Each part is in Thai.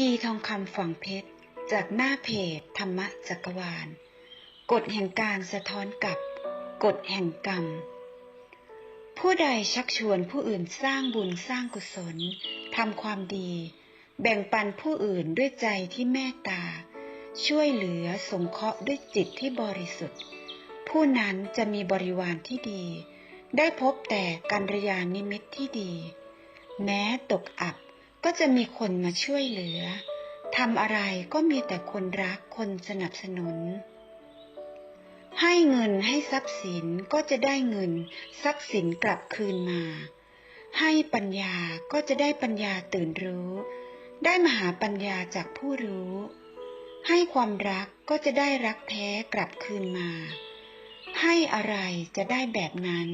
คีย์ทองคำฝังเพชร จากหน้าเพจธรรมจักรวาล กฎแห่งการสะท้อนกับกฎแห่งกรรม ผู้ใดชักชวนผู้อื่นสร้างบุญสร้างกุศลทำความดี แบ่งปันผู้อื่นด้วยใจที่เมตตา ช่วยเหลือสงเคราะห์ด้วยจิตที่บริสุทธิ์ ผู้นั้นจะมีบริวารที่ดี ได้พบแต่กัลยาณมิตที่ดี แม้ตกอับ ก็จะมีคนมาช่วยเหลือทำอะไรก็มีแต่คนรักคนสนับสนุน ให้เงินให้ทรัพย์สินก็จะได้เงินทรัพย์สินกลับคืนมา ให้ปัญญาก็จะได้ปัญญาตื่นรู้ ได้มหาปัญญาจากผู้รู้ ให้ความรักก็จะได้รักแท้กลับคืนมา ให้อะไรจะได้แบบนั้น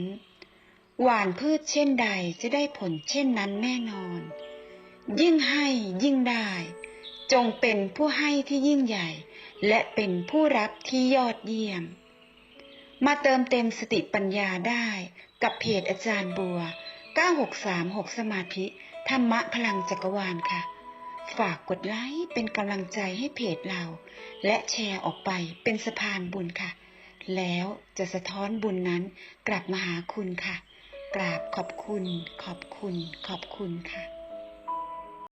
หวานพืชเช่นใดจะได้ผลเช่นนั้นแน่นอน ยิ่งให้ยิ่งได้ จงเป็นผู้ให้ที่ยิ่งใหญ่ และเป็นผู้รับที่ยอดเยี่ยม มาเติมเต็มสติปัญญาได้กับเพจอาจารย์บัว 9636 สมาธิ ธรรมะพลังจักรวาลค่ะ ฝากกดไลค์เป็นกำลังใจให้เพจเรา และแชร์ออกไปเป็นสะพานบุญค่ะ แล้วจะสะท้อนบุญนั้นกลับมาหาคุณค่ะ กราบขอบคุณ ขอบคุณ ขอบคุณค่ะ